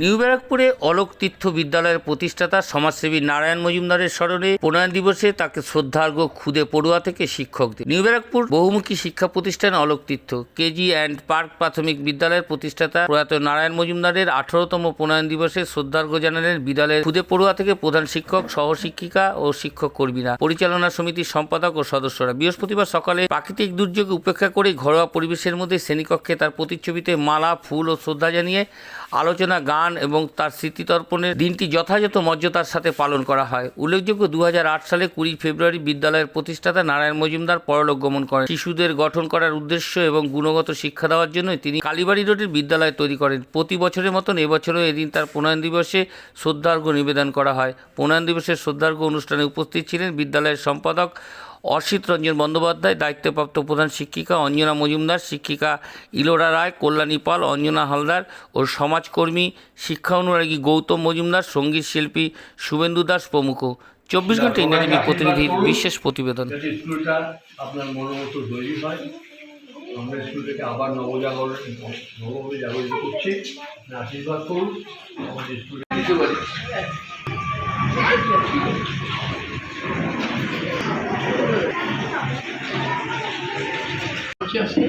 New ব্যারাকপুরে অলোক তীর্থ বিদ্যালয়ের প্রতিষ্ঠাতা সমাজসেবী নারায়ণ মজুমদারের স্মরণে প্রণয়ন দিবসে তাকে শ্রদ্ধার্ঘ খুদে পড়ুয়া থেকে শিক্ষকদের নিউ ব্যারাকপুর বহুমুখী শিক্ষা প্রতিষ্ঠান Alok Tirtha, KG and park প্রাথমিক বিদ্যালয়ের প্রতিষ্ঠাতা প্রয়াত নারায়ণ মজুমদারের আঠারোতম প্রণয়ন দিবসে শ্রদ্ধার্ঘ জানালেন বিদ্যালয়ের খুদে পড়ুয়া থেকে প্রধান শিক্ষক, সহশিক্ষিকা ও শিক্ষক কর্মীরা। পরিচালনা সমিতির সম্পাদক ও সদস্যরা। বৃহস্পতিবার সকালে প্রাকৃতিক দুর্যোগে উপেক্ষা করে ঘরোয়া পরিবেশের মধ্যে শ্রেণীকক্ষে তার প্রতিচ্ছবিতে মালা, ফুল ও শ্রদ্ধা জানিয়ে আলোচনা, গান এবং তার স্মৃতিতর্পণের দিনটি যথাযথ মর্যাদার সাথে পালন করা হয়। উল্লেখযোগ্য দু হাজার আট সালে কুড়ি ফেব্রুয়ারি বিদ্যালয়ের প্রতিষ্ঠাতা নারায়ণ মজুমদার পরলোক গমন করেন। শিশুদের গঠন করার উদ্দেশ্য এবং গুণগত শিক্ষা দেওয়ার জন্য তিনি কালীবাড়ি রোডের বিদ্যালয় তৈরি করেন। প্রতি বছরের মতন এবছরও এদিন তার প্রণয়ন দিবসে শ্রদ্ধার্ঘ্য নিবেদন করা হয়। প্রণয়ন দিবসের শ্রদ্ধার্ঘ্য অনুষ্ঠানে উপস্থিত ছিলেন বিদ্যালয়ের সম্পাদক অসিত রঞ্জন বন্দ্যোপাধ্যায়, দায়িত্বপ্রাপ্ত প্রধান শিক্ষিকা অঞ্জনা মজুমদার, শিক্ষিকা ইলোরা রায়, কল্যাণী পাল, অঞ্জনা হালদার ও সমাজকর্মী শিক্ষা অনুরাগী গৌতম মজুমদার, সংগীত শিল্পী শুভেন্দু দাস প্রমুখ। চব্বিশ ঘণ্টা ইন্ডিয়া প্রতিনিধির বিশেষ প্রতিবেদন। আমরা স্কুলটাকে আবার নবজাগরণ নবভাবে জাগরিত করছি। আশীর্বাদ করুন, আমাদের স্কুলে আছে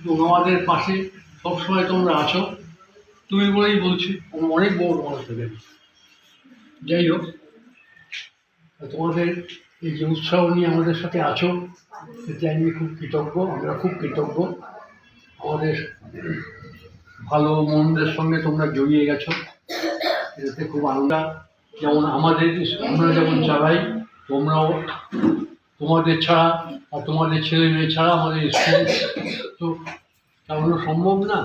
এবং আমাদের পাশে সবসময় তোমরা আছো। তুমি বলেই বলছি অনেক বড় মানুষ থেকে যাই হোক, তোমাদের এই যে উৎসাহ নিয়ে আমাদের সাথে আছো, এতে আমি খুব কৃতজ্ঞ, আমরা খুব কৃতজ্ঞ। আমাদের ভালো মনদের সঙ্গে তোমরা জড়িয়ে গেছো। এটাতে খুব আনন্দ। যেমন আমাদের, আমরা যেমন চালাই, তোমরাও তোমাদের ছাড়া আর তোমাদের ছেলে মেয়ে ছাড়া আমাদের স্কুল তো চালানো সম্ভব না।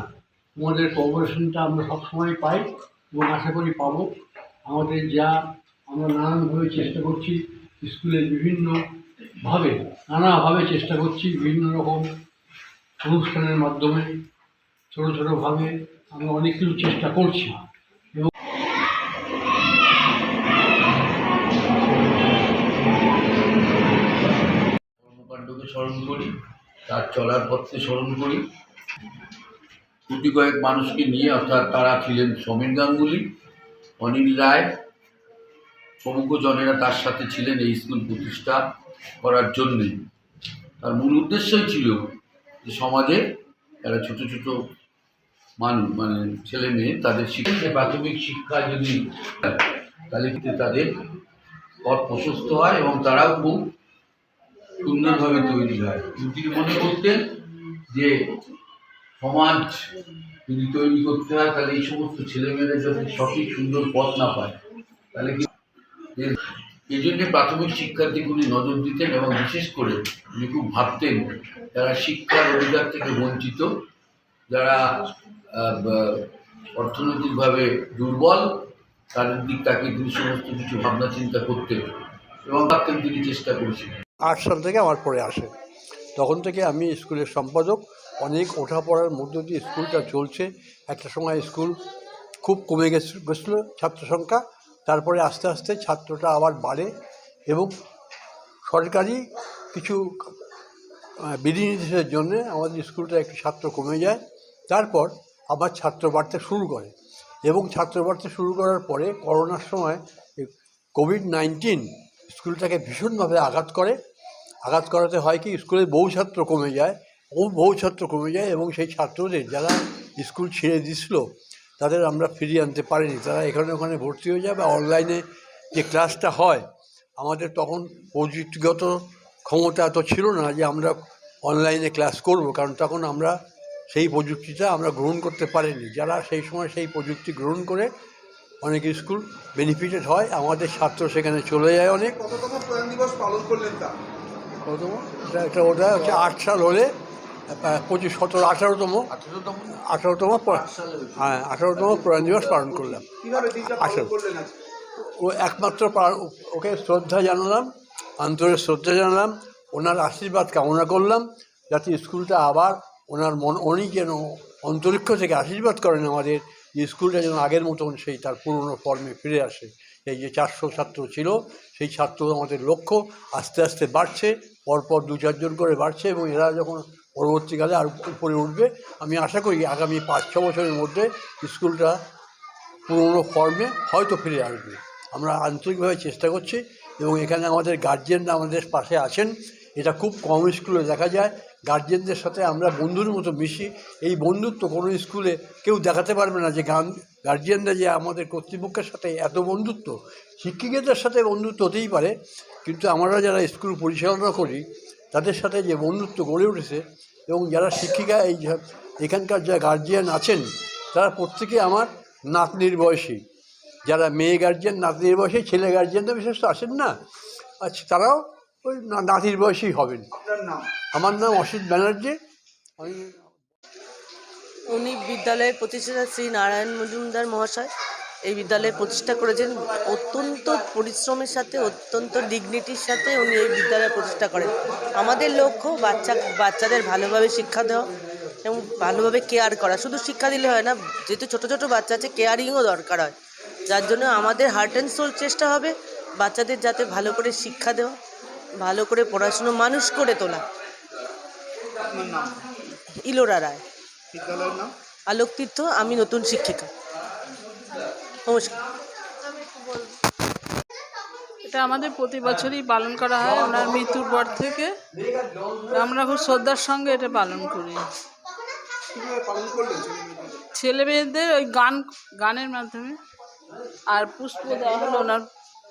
তোমাদের কোঅপারেশনটা আমরা সবসময় পাই এবং আশা করি পাবো। আমাদের যা আমরা নানানভাবে চেষ্টা করছি স্কুলের বিভিন্নভাবে নানাভাবে চেষ্টা করছি বিভিন্ন রকম অনুষ্ঠানের মাধ্যমে, ছোটো ছোটোভাবে আমরা অনেক কিছু চেষ্টা করছি। স্মরণ করি তার চলার পথকে স্মরণ করি। গুটি কয়েক মানুষকে নিয়ে অর্থাৎ তারা ছিলেন সমীর গাঙ্গুলি অনিল রায় প্রমুখ জনেরা তার সাথে ছিলেন এই স্কুল প্রতিষ্ঠা করার জন্যে। তার মূল উদ্দেশ্যই ছিল যে সমাজে যারা ছোট ছোট মানুষ মানে ছেলে মেয়ে তাদের শিক্ষা প্রাথমিক শিক্ষা যদি তাহলে তাদের পথ প্রশস্ত হয় এবং তারাও খুব সুন্দরভাবে তৈরি হয়। তিনি মনে করতেন যে সমাজ যদি তৈরি করতে হয়, তাহলে এই সমস্ত ছেলেমেয়েরা যদি সঠিক সুন্দর পথ না পায়, তাহলে কি এই জন্যে প্রাথমিক শিক্ষার উনি নজর দিতেন এবং বিশেষ করে উনি খুব ভাবতেন যারা শিক্ষার অধিকার থেকে বঞ্চিত, যারা অর্থনৈতিকভাবে দুর্বল, তাদের দিক তাকে তিনি সমস্ত কিছু ভাবনা চিন্তা করতেন এবং ভাবতেন তিনি চেষ্টা করেছিলেন। আট সাল থেকে আমার পরে আসে। তখন থেকে আমি স্কুলের সম্পাদক। অনেক ওঠাপড়ার মধ্য দিয়ে স্কুলটা চলছে। একটা সময় স্কুল খুব কমে গেছে, গেছিল ছাত্র সংখ্যা তারপরে আস্তে আস্তে ছাত্রটা আবার বাড়ে এবং সরকারি কিছু বিধিনিষেধের জন্যে আমাদের স্কুলটা একটু ছাত্র কমে যায়। তারপর আবার ছাত্র বাড়তে শুরু করে এবং ছাত্র বাড়তে শুরু করার পরে করোনার সময় কোভিড নাইন্টিন স্কুলটাকে ভীষণভাবে আঘাত করে। আঘাত করাতে হয় কি, স্কুলের বহু ছাত্র কমে যায় বহু বহু ছাত্র কমে যায় এবং সেই ছাত্রদের যারা স্কুল ছেড়ে দিছিল তাদের আমরা ফিরিয়ে আনতে পারিনি। তারা এখানে ওখানে ভর্তি হয়ে যায় বা অনলাইনে যে ক্লাসটা হয়, আমাদের তখন প্রযুক্তিগত ক্ষমতা এত ছিল না যে আমরা অনলাইনে ক্লাস করব, কারণ তখন আমরা সেই প্রযুক্তিটা আমরা গ্রহণ করতে পারিনি। যারা সেই সময় সেই প্রযুক্তি গ্রহণ করে অনেক স্কুল বেনিফিটেড হয় আমাদের ছাত্র সেখানে চলে যায় অনেক। দিবস পালন করলেন তা? কতম একটা ওটা হচ্ছে আট সাল হলে পঁচিশ সতেরো আঠারোতম। আঠারোতম? হ্যাঁ আঠারোতম প্রয়াণ দিবস পালন করলাম। আজকে? ও একমাত্র ওকে শ্রদ্ধা জানালাম আন্তরিক শ্রদ্ধা জানালাম ওনার আশীর্বাদ কামনা করলাম যাতে স্কুলটা আবার ওনার মন উনি যেন অন্তরিক্ষ থেকে আশীর্বাদ করেন আমাদের যে স্কুলটা যেন আগের মতন সেই তার পুরনো ফর্মে ফিরে আসে। এই যে চারশো ছাত্র ছিল, সেই ছাত্র আমাদের লক্ষ্য আস্তে আস্তে বাড়ছে, পরপর দু চারজন করে বাড়ছে এবং এরা যখন পরবর্তীকালে আর উপরে উঠবে, আমি আশা করি আগামী পাঁচ, ছ বছরের মধ্যে স্কুলটা পুরনো ফর্মে হয়তো ফিরে আসবে। আমরা আন্তরিকভাবে চেষ্টা করছি এবং এখানে আমাদের গার্জেনরা আমাদের পাশে আছেন। এটা খুব কম স্কুলে দেখা যায়। গার্জেনদের সাথে আমরা বন্ধুর মতো মিশি। এই বন্ধুত্ব কোনো স্কুলে কেউ দেখাতে পারবে না যে গান, গার্জিয়ানরা যে আমাদের কর্তৃপক্ষের সাথে এত বন্ধুত্ব, শিক্ষিকাদের সাথে বন্ধুত্ব হতেই পারে। কিন্তু আমরা যারা স্কুল পরিচালনা করি, তাদের সাথে যে বন্ধুত্ব গড়ে উঠেছে এবং যারা শিক্ষিকা এই এখানকার যা গার্জিয়ান আছেন, তারা প্রত্যেকে আমার নাতনির বয়সী। যারা মেয়ে গার্জিয়ান, নাতনির বয়সী, ছেলে গার্জিয়ানরা বিশেষ আসেন না। আচ্ছা তারাও ওই না- নাতির বয়সী হবেন। আমার নাম অসিত ব্যানার্জি। আমি উনি বিদ্যালয়ের প্রতিষ্ঠাতা শ্রী নারায়ণ মজুমদার মহাশয়। এই বিদ্যালয়ে প্রতিষ্ঠা করেছেন। অত্যন্ত পরিশ্রমের সাথে অত্যন্ত ডিগনিটির সাথে উনি এই বিদ্যালয় প্রতিষ্ঠা করেন। আমাদের লক্ষ্য বাচ্চা বাচ্চাদের ভালোভাবে শিক্ষা দেওয়া এবং ভালোভাবে কেয়ার করা। শুধু শিক্ষা দিলে হয় না যেহেতু ছোটো ছোটো বাচ্চা আছে কেয়ারিংও দরকার হয়। যার জন্য আমাদের হার্ট অ্যান্ড সোল চেষ্টা হবে বাচ্চাদের যাতে ভালো করে শিক্ষা দেওয়া। ভালো করে পড়াশুনো মানুষ করে তোলা। ইলোরা রায়। বিদ্যালয়ের আলোক তীর্থ আমি নতুন শিক্ষিকা। নমস্কার। এটা আমাদের প্রতি বছরই পালন করা হয় ওনার মৃত্যুর পর থেকে। আমরা খুব শ্রদ্ধার সঙ্গে এটা পালন করি। কীভাবে পালন করলেন ছেলে মেয়েদের? ওই গান গানের মাধ্যমে। আর পুষ্প দেওয়া হলো ওনার